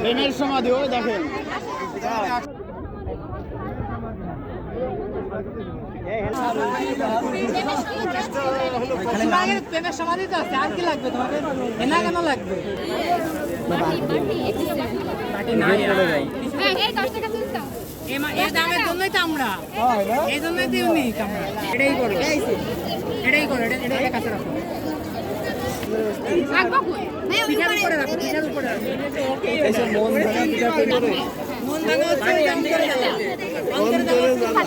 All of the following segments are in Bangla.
ট্রেনের সমাধি ওই দেখেন প্রেমের সমাধি তো আছে আর কি লাগবে তোমাদের এনা কেন লাগবে এই দশ এই দামের জন্যই তো আমরা। এই জন্যই তো ইউনিক আমরা। এটাই করো। এটাই করো এটা এটা কাছে রাখো। পিঠার উপরে রাখো পিঠার উপরে রাখো। মন ভাঙা হচ্ছে ওই অন্তরে জ্বালা। অন্তরে জ্বালা।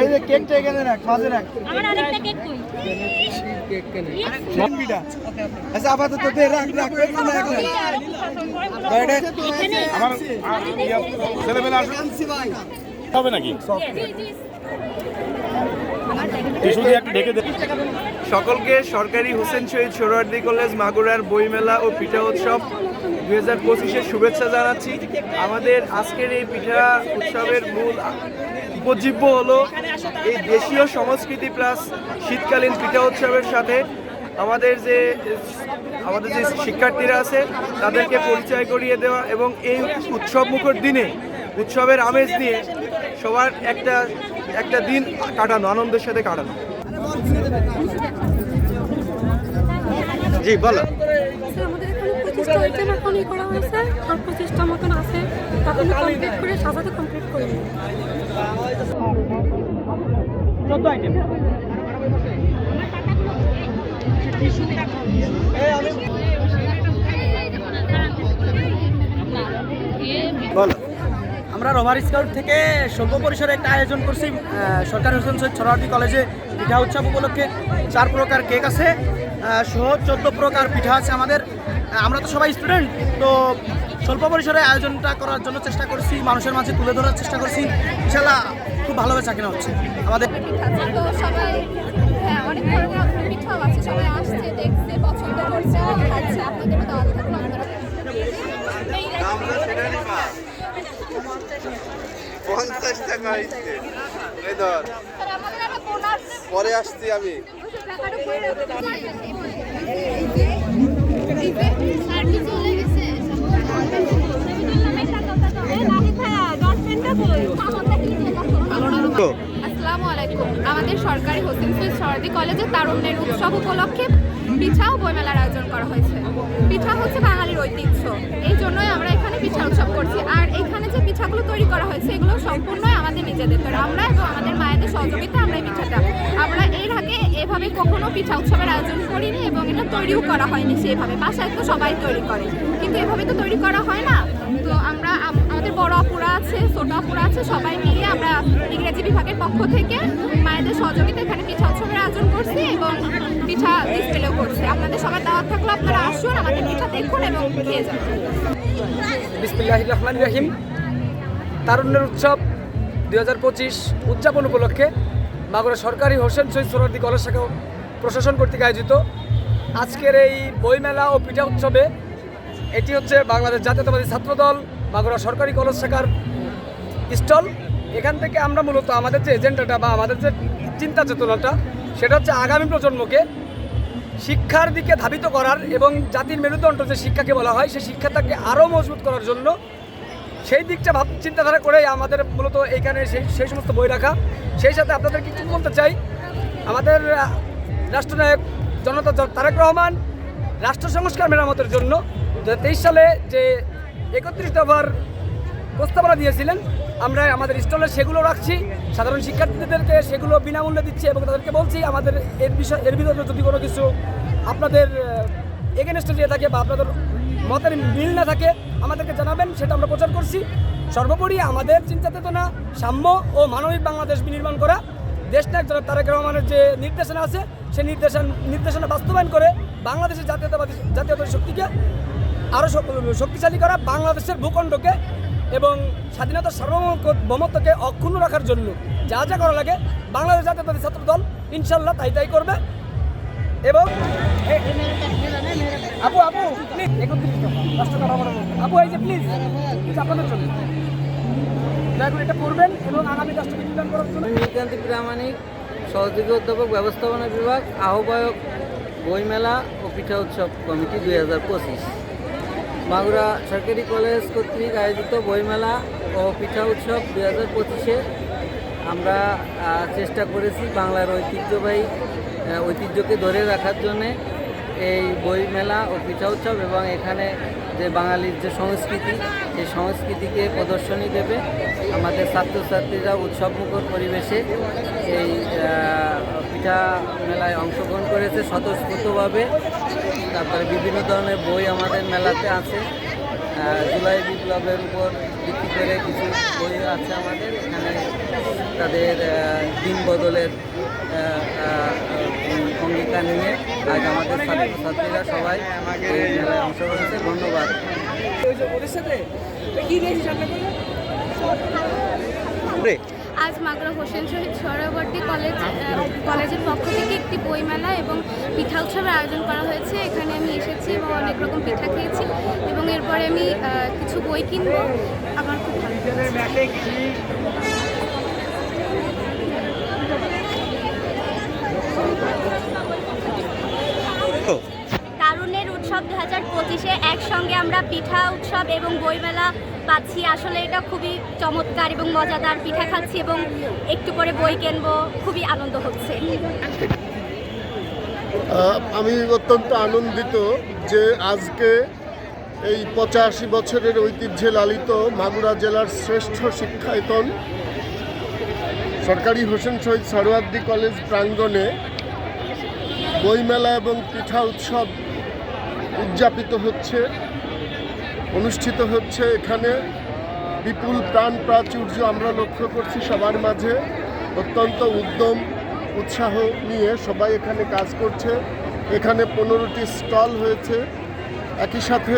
এই যে কেকটা এখানে রাখ মাঝে রাখ। আমার আরেকটা কেক কই? লম্বিটা আচ্ছা আপাতত দে রাখ রাখ এখানে রাখ রাখ। বাইরে আমার ছেলেমেলা হবে নাকি? শুধু একটু ঢেকে দে। সকলকে সরকারি হোসেন শহীদ সোহরাওয়ার্দী কলেজ মাগুরার বইমেলা ও পিঠা উৎসব দুই হাজার পঁচিশের শুভেচ্ছা জানাচ্ছি। আমাদের আজকের এই পিঠা উৎসবের মূল উপজীব্য হলো এই দেশীয় সংস্কৃতি প্লাস শীতকালীন পিঠা উৎসবের সাথে আমাদের যে আমাদের যে শিক্ষার্থীরা আছে, তাদেরকে পরিচয় করিয়ে দেওয়া এবং এই উৎসব মুখর দিনে, উৎসবের আমেজ নিয়ে সবার একটা একটা দিন কাটানো, আনন্দের সাথে কাটানো। জি, বলো। পঁচিশটা এখনই করা হয়েছে আর পঁচিশটা মতন আছে তখন কমপ্লিট করে সাজাতে কমপ্লিট করে আইটেম বলো আমরা রোভার স্কাউট থেকে স্বল্প পরিসরে একটা আয়োজন করছি সরকারি হোসেন সৈয়দ ছড়াটি কলেজে পিঠা উৎসব উপলক্ষে। চার প্রকার কেক আছে সহ চোদ্দ প্রকার পিঠা আছে আমাদের। আমরা তো সবাই স্টুডেন্ট, তো স্বল্প পরিসরে আয়োজনটা করার জন্য চেষ্টা করছি, মানুষের মাঝে তুলে ধরার চেষ্টা করছি। ইনশাল্লাহ খুব ভালোভাবে চাকরি হচ্ছে আমাদের। পরে আসছি আমি। আসসালামু আলাইকুম। আমাদের সরকারি হোসেন সৈয়দ সরদি কলেজে তারুণ্যের উৎসব উপলক্ষে পিঠা ও বইমেলার আয়োজন করা হয়েছে। পিঠা হচ্ছে বাঙালির ঐতিহ্য। এই জন্যই আমরা এখানে পিঠা উৎসব পিঠাগুলো তৈরি করা হয়েছে, এগুলো সম্পূর্ণই আমাদের নিজেদের। তৈরি আমরা এবং আমাদের মায়েদের সহযোগিতা আমরা এই পিঠাটা, আমরা এর আগে এভাবে কখনো পিঠা উৎসবের আয়োজন করিনি এবং এটা তৈরিও করা হয়নি সেভাবে। বাসায় তো সবাই তৈরি করে, কিন্তু এভাবে তো তৈরি করা হয় না। তো আমরা আমাদের বড় অপুরা আছে, ছোট অপুরা আছে, সবাই মিলে আমরা ইংরেজি বিভাগের পক্ষ থেকে মায়েদের সহযোগিতা এখানে পিঠা উৎসবের আয়োজন করছি এবং পিঠা ডিসপ্লেও করছি। আপনাদের সবাই দাওয়াত থাকলে, আপনারা আসুন, আমাদের পিঠা দেখুন এবং খেয়ে যান। বিসমিল্লাহ রহমান রাহিম। তারুণ্যের উৎসব দুই হাজার পঁচিশ উদযাপন উপলক্ষে মাগুরা সরকারি হোসেন শহীদ সোহরাওয়ার্দী কলেজ শাখা প্রশাসন কর্তৃক আয়োজিত। আজকের এই বইমেলা ও পিঠা উৎসবে এটি হচ্ছে বাংলাদেশ জাতীয়তাবাদী ছাত্রদল মাগুরা সরকারি কলেজ শাখার স্টল। এখান থেকে আমরা মূলত আমাদের যে এজেন্ডাটা বা আমাদের যে চিন্তা চেতনাটা, সেটা হচ্ছে আগামী প্রজন্মকে শিক্ষার দিকে ধাবিত করার এবং জাতির মেরুদণ্ড যে শিক্ষাকে বলা হয়, সেই শিক্ষাটাকে আরও মজবুত করার জন্য সেই দিকটা ভাব চিন্তাধারা করেই আমাদের মূলত এইখানে সেই সেই সমস্ত বই রাখা। সেই সাথে আপনাদের কিছু বলতে চাই। আমাদের রাষ্ট্রনায়ক জনতা তারেক রহমান রাষ্ট্র সংস্কার মেরামতের জন্য দু সালে যে একত্রিশ দফার প্রস্তাবনা দিয়েছিলেন, আমরা আমাদের স্টলে সেগুলো রাখছি। সাধারণ শিক্ষার্থীদেরকে সেগুলো বিনামূল্যে দিচ্ছি এবং তাদেরকে বলছি, আমাদের এর বিষয় এর ভিতরে যদি কোনো কিছু আপনাদের এগেনস্টে দিয়ে থাকে বা আপনাদের মতের মিল না থাকে, আমাদেরকে জানাবেন, সেটা আমরা প্রচার করছি। সর্বোপরি আমাদের চিন্তা চেতনা, সাম্য ও মানবিক বাংলাদেশ বিনির্মাণ করা। দেশ নায়ক জনাব তারেক রহমানের যে নির্দেশনা আছে, সেই নির্দেশন নির্দেশনা বাস্তবায়ন করে বাংলাদেশের জাতীয়তাবাদী জাতীয়তাবাদী শক্তিকে আরও শক্তিশালী করা, বাংলাদেশের ভূখণ্ডকে এবং স্বাধীনতার সার্বভৌমত্বকে অক্ষুণ্ণ রাখার জন্য যা যা করা লাগে, বাংলাদেশ জাতীয়তাবাদী ছাত্র দল ইনশাল্লাহ তাই তাই করবে। এবং আপু আপু প্লিজ একত্রিশ দফা, রাষ্ট্র কাঠামো আপু এই যে প্লিজ জন্য। জন্য। নীলকান্তি প্রামাণিক সহযোগী অধ্যাপক ব্যবস্থাপনা বিভাগ আহ্বায়ক বইমেলা ও পিঠা উৎসব কমিটি দুই হাজার পঁচিশ। মাগুরা সরকারি কলেজ কর্তৃক আয়োজিত বইমেলা ও পিঠা উৎসব দুই হাজার পঁচিশে আমরা চেষ্টা করেছি বাংলার ঐতিহ্যবাহী ঐতিহ্যকে ধরে রাখার জন্যে এই বইমেলা ও পিঠা উৎসব এবং এখানে যে বাঙালির যে সংস্কৃতি, সেই সংস্কৃতিকে প্রদর্শনী দেবে আমাদের ছাত্রছাত্রীরা উৎসবমুখর পরিবেশে এই পিঠা মেলায় অংশগ্রহণ করেছে স্বতঃস্ফূর্তভাবে। তারপরে বিভিন্ন ধরনের বই আমাদের মেলাতে আছে। জুলাই বিপ্লবের উপর ভিত্তি করে কিছু বই আছে আমাদের। এখানে তাদের দিন বদলের অঙ্গীকার নিয়ে আজ আমাদের ছাত্রছাত্রীরা সবাই এই অংশগ্রহণ করেছে। ধন্যবাদ। ওই যে ওদের সাথে? আজ মাগরা হোসেন শহীদ সোহরাওয়ার্দী কলেজ কলেজের পক্ষ থেকে একটি বইমেলা এবং পিঠা উৎসবের আয়োজন করা হয়েছে। এখানে আমি এসেছি এবং অনেক রকম পিঠা খেয়েছি এবং এরপরে আমি কিছু বই কিনবো। আমার খুব ভালো তারুণ্যের উৎসব দু হাজার পঁচিশে একসঙ্গে আমরা পিঠা উৎসব এবং বইমেলা পাচ্ছি। আসলে এটা খুবই চমৎকার এবং মজাদার পিঠা খাচ্ছি এবং একটু পরে বই কিনবো। খুবই আনন্দ হচ্ছে। আমি অত্যন্ত আনন্দিত যে আজকে এই পঁচাশি বছরের ঐতিহ্যে লালিত মাগুরা জেলার শ্রেষ্ঠ শিক্ষায়তন সরকারি হোসেন শহীদ সরোয়ার্দী কলেজ প্রাঙ্গণে বইমেলা এবং পিঠা উৎসব উদযাপিত হচ্ছে। অনুষ্ঠিত হচ্ছে এখানে। বিপুল প্রাণ প্রাচুর্য আমরা লক্ষ্য করছি সবার মাঝে। অত্যন্ত উদ্যম, উৎসাহ নিয়ে সবাই এখানে কাজ করছে। এখানে পনেরোটি স্টল হয়েছে। একই সাথে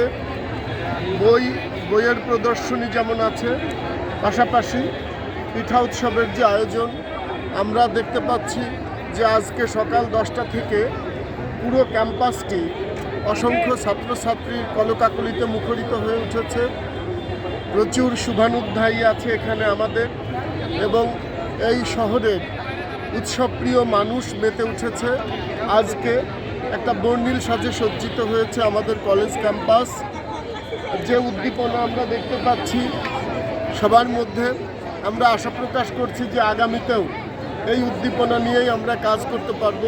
বই, বইয়ের প্রদর্শনী যেমন আছে, পাশাপাশি পিঠা উৎসবের যে আয়োজন, আমরা দেখতে পাচ্ছি যে আজকে সকাল দশটা থেকে পুরো ক্যাম্পাসটি অসংখ্য ছাত্রছাত্রীর কলকাকলিতে মুখরিত হয়ে উঠেছে। প্রচুর শুভানুধ্যায়ী আছে এখানে আমাদের এবং এই শহরের উৎসবপ্রিয় মানুষ মেতে উঠেছে। আজকে একটা বর্ণিল সাজে সজ্জিত হয়েছে আমাদের কলেজ ক্যাম্পাস। যে উদ্দীপনা আমরা দেখতে পাচ্ছি সবার মধ্যে, আমরা আশা প্রকাশ করছি যে আগামীতেও এই উদ্দীপনা নিয়েই আমরা কাজ করতে পারব।